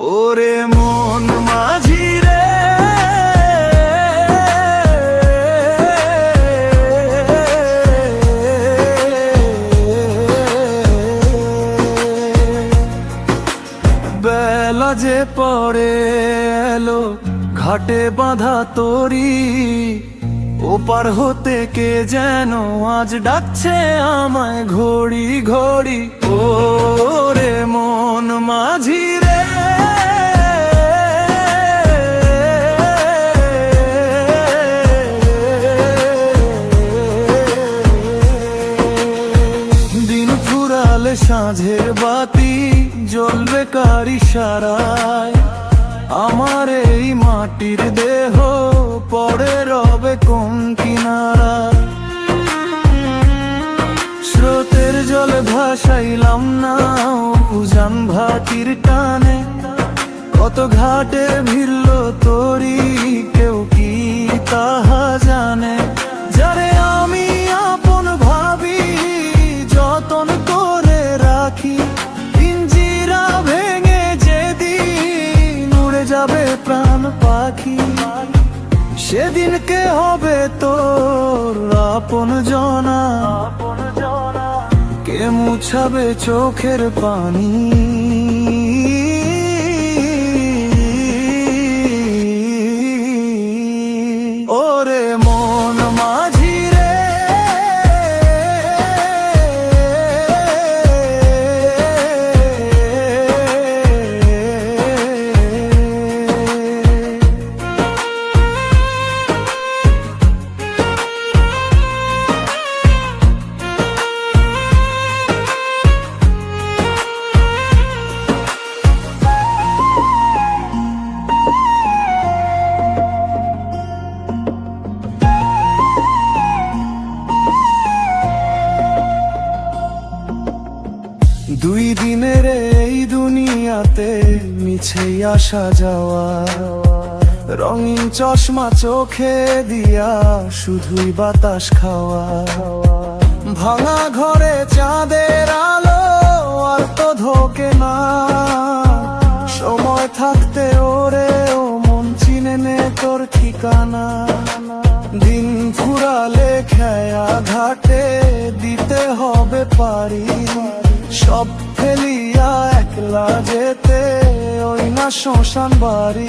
ওরে মন মাঝি রে। বেলা যে পড়ে এলো, ঘাটে বাঁধা তরি। ওপার হতে কে যেন আজ ডাকছে আমায় ঘড়ি ঘড়ি। ও রে মন মাঝি রে। সাঁঝের বাতি জ্বলবে কারি সারায়। আমার এই মাটির দেহ পড়ে রবে কোন কিনারা স্রোতের জলে ভাসাইলাম না উজান ভাতির টানে। কত ঘাটে ভিড়ল তোরি কেউ কি তাহা সেদিনকে হবে তোর আপন জনা। কে মুছাবে চোখের পানি? দুই দিনের এই দুনিয়াতে মিছেই আসা যাওয়া। রঙিন চশমা চোখে দিয়া শুধুই বাতাস খাওয়া। ভাঙা ঘরে চাঁদের আলো আর তো ধোকে না। সময় থাকতে ওরে ও মন চিনে নে তোর ঠিকানা। দিন ফুরালে খেয়া ঘাটে দিতে হবে পারি। সব ফেলিয়া একলা যেতে ওই না শ্মশান বাড়ি।